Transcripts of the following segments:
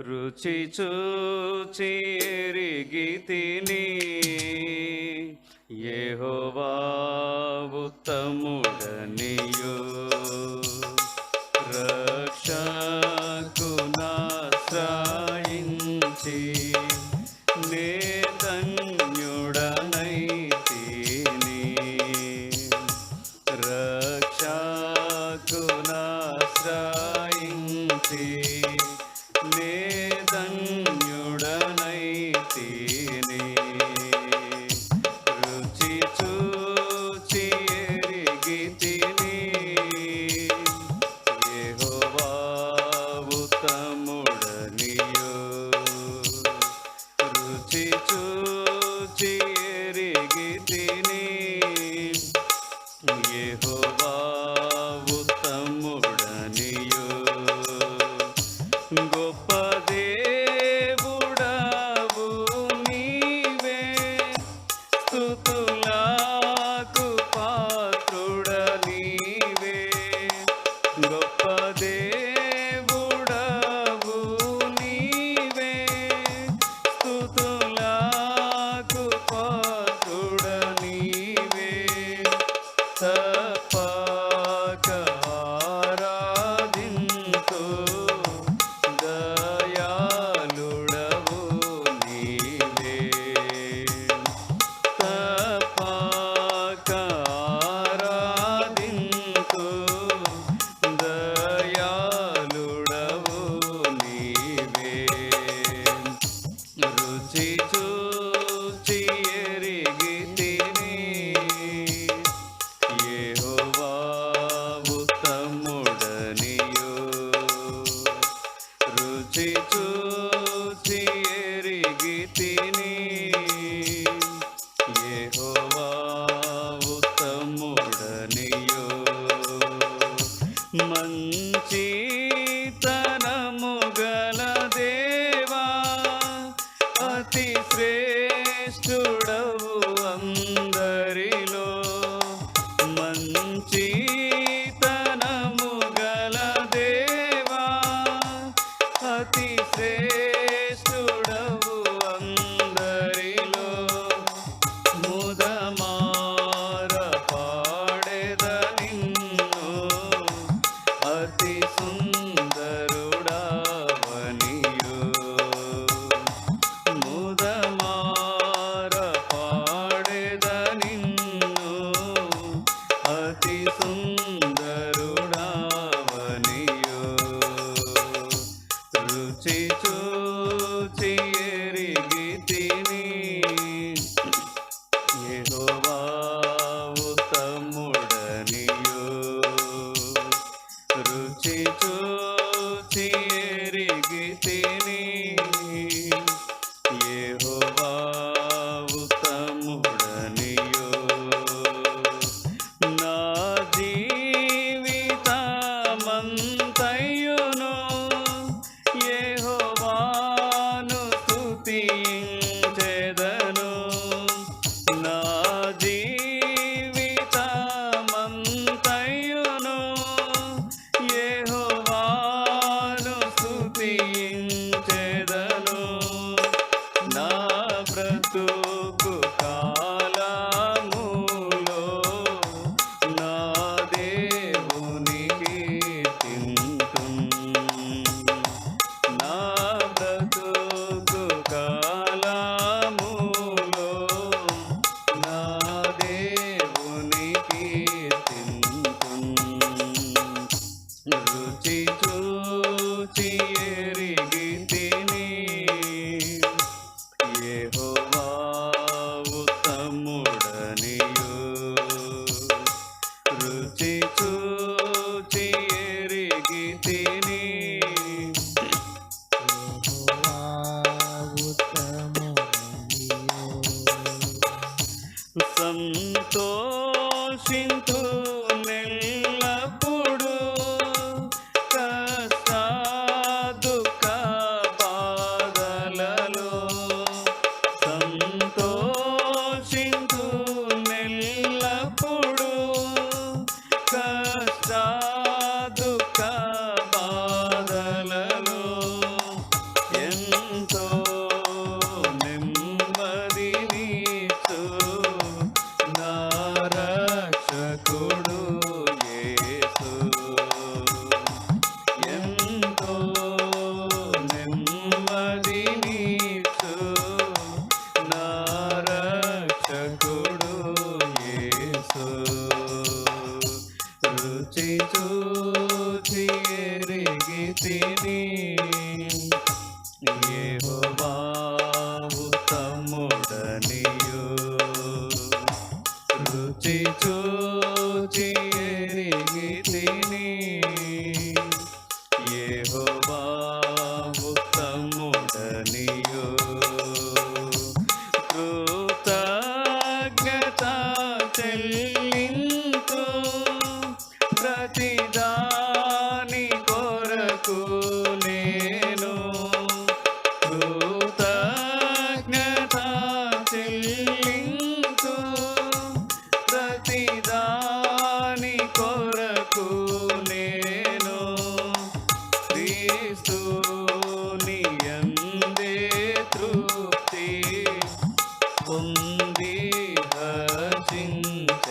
రుచి చూచి ఎరిగి తిని యెహోవా ఉత్తముడనియు. రక్షకునాశ్రయించి দিনে um গোকার ಮಾಡಿದ್ದೇನೆ ప్రభువా ఉత్తముడని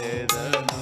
together.